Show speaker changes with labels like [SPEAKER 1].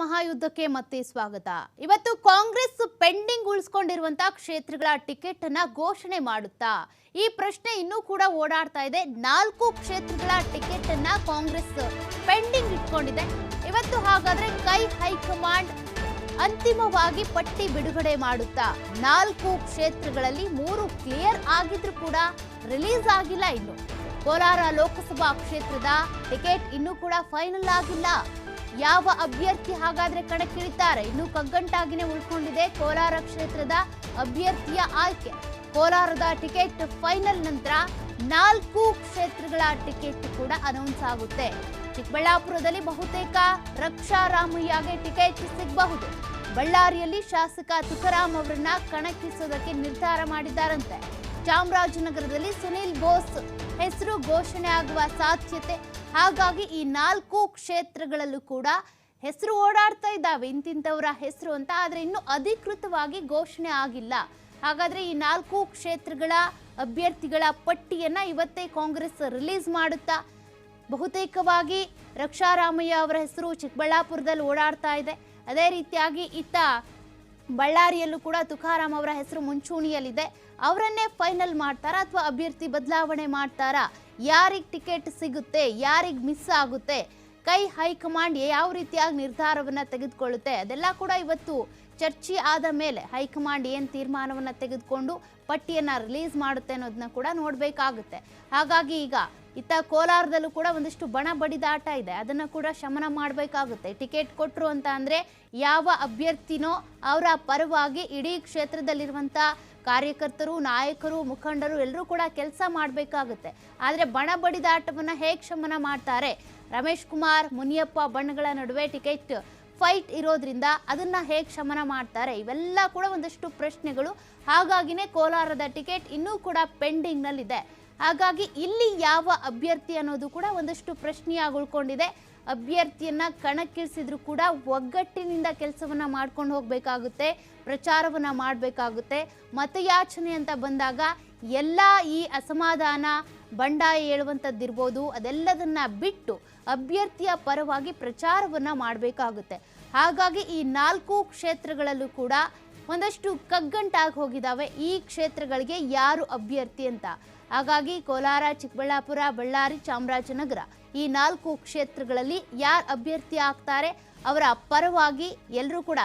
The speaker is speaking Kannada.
[SPEAKER 1] ಮಹಾಯುದ್ಧಕ್ಕೆ ಮತ್ತೆ ಸ್ವಾಗತ. ಇವತ್ತು ಕಾಂಗ್ರೆಸ್ ಪೆಂಡಿಂಗ್ ಉಳಿಸ್ಕೊಂಡಿರುವಂತಹ ಕ್ಷೇತ್ರಗಳ ಟಿಕೆಟ್ ಅನ್ನ ಘೋಷಣೆ ಮಾಡುತ್ತಾ? ಈ ಪ್ರಶ್ನೆ ಇನ್ನೂ ಕೂಡ ಓಡಾಡ್ತಾ ಇದೆ. ನಾಲ್ಕು ಕ್ಷೇತ್ರಗಳ ಟಿಕೆಟ್ ಅನ್ನ ಕಾಂಗ್ರೆಸ್ ಪೆಂಡಿಂಗ್ ಇಟ್ಕೊಂಡಿದೆ. ಇವತ್ತು ಹಾಗಾದ್ರೆ ಕೈ ಹೈಕಮಾಂಡ್ ಅಂತಿಮವಾಗಿ ಪಟ್ಟಿ ಬಿಡುಗಡೆ ಮಾಡುತ್ತಾ? ನಾಲ್ಕು ಕ್ಷೇತ್ರಗಳಲ್ಲಿ ಮೂರು ಕ್ಲಿಯರ್ ಆಗಿದ್ರು ಕೂಡ ರಿಲೀಸ್ ಆಗಿಲ್ಲ ಇನ್ನು. ಕೋಲಾರ ಲೋಕಸಭಾ ಕ್ಷೇತ್ರದ ಟಿಕೆಟ್ ಇನ್ನೂ ಕೂಡ ಫೈನಲ್ ಆಗಿಲ್ಲ. ಯಾವ ಅಭ್ಯರ್ಥಿ ಹಾಗಾದ್ರೆ ಕಣಕ್ಕಿಳಿತಾರೆ? ಇನ್ನು ಕಗ್ಗಂಟಾಗಿನೇ ಉಳ್ಕೊಂಡಿದೆ ಕೋಲಾರ ಕ್ಷೇತ್ರದ ಅಭ್ಯರ್ಥಿಯ ಆಯ್ಕೆ. ಕೋಲಾರದ ಟಿಕೆಟ್ ಫೈನಲ್ ನಂತರ ನಾಲ್ಕು ಕ್ಷೇತ್ರಗಳ ಟಿಕೆಟ್ ಕೂಡ ಅನೌನ್ಸ್ ಆಗುತ್ತೆ. ಚಿಕ್ಕಬಳ್ಳಾಪುರದಲ್ಲಿ ಬಹುತೇಕ ರಕ್ಷಾ ರಾಮಯ್ಯಗೆ ಟಿಕೆಟ್ ಸಿಗಬಹುದು. ಬಳ್ಳಾರಿಯಲ್ಲಿ ಶಾಸಕ ತುಕಾರಾಮ್ ಅವರನ್ನ ಕಣಕ್ಕಿಸೋದಕ್ಕೆ ನಿರ್ಧಾರ ಮಾಡಿದ್ದಾರಂತೆ. ಚಾಮರಾಜನಗರದಲ್ಲಿ ಸುನಿಲ್ ಬೋಸ್ ಹೆಸರು ಘೋಷಣೆ ಆಗುವ ಸಾಧ್ಯತೆ ಹಾಗಾಗಿ ಈ ನಾಲ್ಕು ಕ್ಷೇತ್ರಗಳಲ್ಲೂ ಕೂಡ ಹೆಸರು ಓಡಾಡ್ತಾ ಇದ್ದಾವೆ. ಇಂತಿಂಥವರ ಹೆಸರು ಅಂತ. ಆದರೆ ಇನ್ನೂ ಅಧಿಕೃತವಾಗಿ ಘೋಷಣೆ ಆಗಿಲ್ಲ. ಹಾಗಾದ್ರೆ ಈ ನಾಲ್ಕು ಕ್ಷೇತ್ರಗಳ ಅಭ್ಯರ್ಥಿಗಳ ಪಟ್ಟಿಯನ್ನು ಇವತ್ತೇ ಕಾಂಗ್ರೆಸ್ ರಿಲೀಸ್ ಮಾಡುತ್ತಾ, ಬಹುತೇಕವಾಗಿ ರಕ್ಷಾರಾಮಯ್ಯ ಅವರ ಹೆಸರು ಚಿಕ್ಕಬಳ್ಳಾಪುರದಲ್ಲಿ ಓಡಾಡ್ತಾ ಇದೆ. ಅದೇ ರೀತಿಯಾಗಿ ಇತ್ತ ಬಳ್ಳಾರಿಯಲ್ಲೂ ಕೂಡ ತುಕಾರಾಮ್ ಅವರ ಹೆಸರು ಮುಂಚೂಣಿಯಲ್ಲಿದೆ. ಅವರನ್ನೇ ಫೈನಲ್ ಮಾಡ್ತಾರಾ ಅಥವಾ ಅಭ್ಯರ್ಥಿ ಬದಲಾವಣೆ ಮಾಡ್ತಾರಾ? ಯಾರಿಗೆ ಟಿಕೆಟ್ ಸಿಗುತ್ತೆ? ಯಾರಿಗೆ ಮಿಸ್ ಆಗುತ್ತೆ? ಕೈ ಹೈಕಮಾಂಡ್ ಯಾವ ರೀತಿಯಾಗಿ ನಿರ್ಧಾರವನ್ನ ತೆಗೆದುಕೊಳ್ಳುತ್ತೆ? ಅದೆಲ್ಲ ಕೂಡ ಇವತ್ತು ಚರ್ಚೆ ಆದ ಮೇಲೆ ಹೈಕಮಾಂಡ್ ಏನು ತೀರ್ಮಾನವನ್ನು ತೆಗೆದುಕೊಂಡು ಪಟ್ಟಿಯನ್ನ ರಿಲೀಸ್ ಮಾಡುತ್ತೆ ಅನ್ನೋದನ್ನ ಕೂಡ ನೋಡಬೇಕಾಗುತ್ತೆ. ಹಾಗಾಗಿ ಈಗ ಇತ್ತ ಕೋಲಾರದಲ್ಲೂ ಕೂಡ ಒಂದಿಷ್ಟು ಬಣ ಬಡಿದಾಟ ಇದೆ. ಅದನ್ನು ಕೂಡ ಶಮನ ಮಾಡಬೇಕಾಗುತ್ತೆ. ಟಿಕೆಟ್ ಕೊಟ್ಟರು ಅಂತ ಅಂದರೆ ಯಾವ ಅಭ್ಯರ್ಥಿನೋ ಅವರ ಪರವಾಗಿ ಇಡೀ ಕ್ಷೇತ್ರದಲ್ಲಿರುವಂಥ ಕಾರ್ಯಕರ್ತರು, ನಾಯಕರು, ಮುಖಂಡರು ಎಲ್ಲರೂ ಕೂಡ ಕೆಲಸ ಮಾಡಬೇಕಾಗುತ್ತೆ. ಆದರೆ ಬಣ ಬಡಿದಾಟವನ್ನು ಹೇಗೆ ಶಮನ ಮಾಡ್ತಾರೆ? ರಮೇಶ್ ಕುಮಾರ್, ಮುನಿಯಪ್ಪ ಬಣ್ಣಗಳ ನಡುವೆ ಟಿಕೆಟ್ ಫೈಟ್ ಇರೋದ್ರಿಂದ ಅದನ್ನ ಹೇಗೆ ಶಮನ ಮಾಡ್ತಾರೆ? ಇವೆಲ್ಲ ಕೂಡ ಒಂದಷ್ಟು ಪ್ರಶ್ನೆಗಳು. ಹಾಗಾಗಿನೇ ಕೋಲಾರದ ಟಿಕೆಟ್ ಇನ್ನೂ ಕೂಡ ಪೆಂಡಿಂಗ್ನಲ್ಲಿದೆ. ಹಾಗಾಗಿ ಇಲ್ಲಿ ಯಾವ ಅಭ್ಯರ್ಥಿ ಅನ್ನೋದು ಕೂಡ ಒಂದಷ್ಟು ಪ್ರಶ್ನೆಯಾಗಿ ಉಳ್ಕೊಂಡಿದೆ ಅಭ್ಯರ್ಥಿಯನ್ನ ಕಣಕ್ಕಿಳಿಸಿದ್ರು ಕೂಡ ಒಗ್ಗಟ್ಟಿನಿಂದ ಕೆಲಸವನ್ನ ಮಾಡ್ಕೊಂಡು ಹೋಗ್ಬೇಕಾಗುತ್ತೆ, ಪ್ರಚಾರವನ್ನ ಮಾಡಬೇಕಾಗುತ್ತೆ. ಮತಯಾಚನೆ ಅಂತ ಬಂದಾಗ ಎಲ್ಲ ಈ ಅಸಮಾಧಾನ, ಬಂಡಾಯ ಹೇಳುವಂಥದ್ದಿರ್ಬೋದು ಅದೆಲ್ಲದನ್ನ ಬಿಟ್ಟು ಅಭ್ಯರ್ಥಿಯ ಪರವಾಗಿ ಪ್ರಚಾರವನ್ನ ಮಾಡಬೇಕಾಗುತ್ತೆ. ಹಾಗಾಗಿ ಈ ನಾಲ್ಕು ಕ್ಷೇತ್ರಗಳಲ್ಲೂ ಕೂಡ ಒಂದಷ್ಟು ಕಗ್ಗಂಟಾಗಿ ಹೋಗಿದ್ದಾವೆ ಈ ಕ್ಷೇತ್ರಗಳಿಗೆ ಯಾರು ಅಭ್ಯರ್ಥಿ ಅಂತ. ಹಾಗಾಗಿ ಕೋಲಾರ, ಚಿಕ್ಕಬಳ್ಳಾಪುರ, ಬಳ್ಳಾರಿ, ಚಾಮರಾಜನಗರ ಈ ನಾಲ್ಕು ಕ್ಷೇತ್ರಗಳಲ್ಲಿ ಯಾರು ಅಭ್ಯರ್ಥಿ ಆಗ್ತಾರೆ ಅವರ ಪರವಾಗಿ ಎಲ್ಲರೂ ಕೂಡ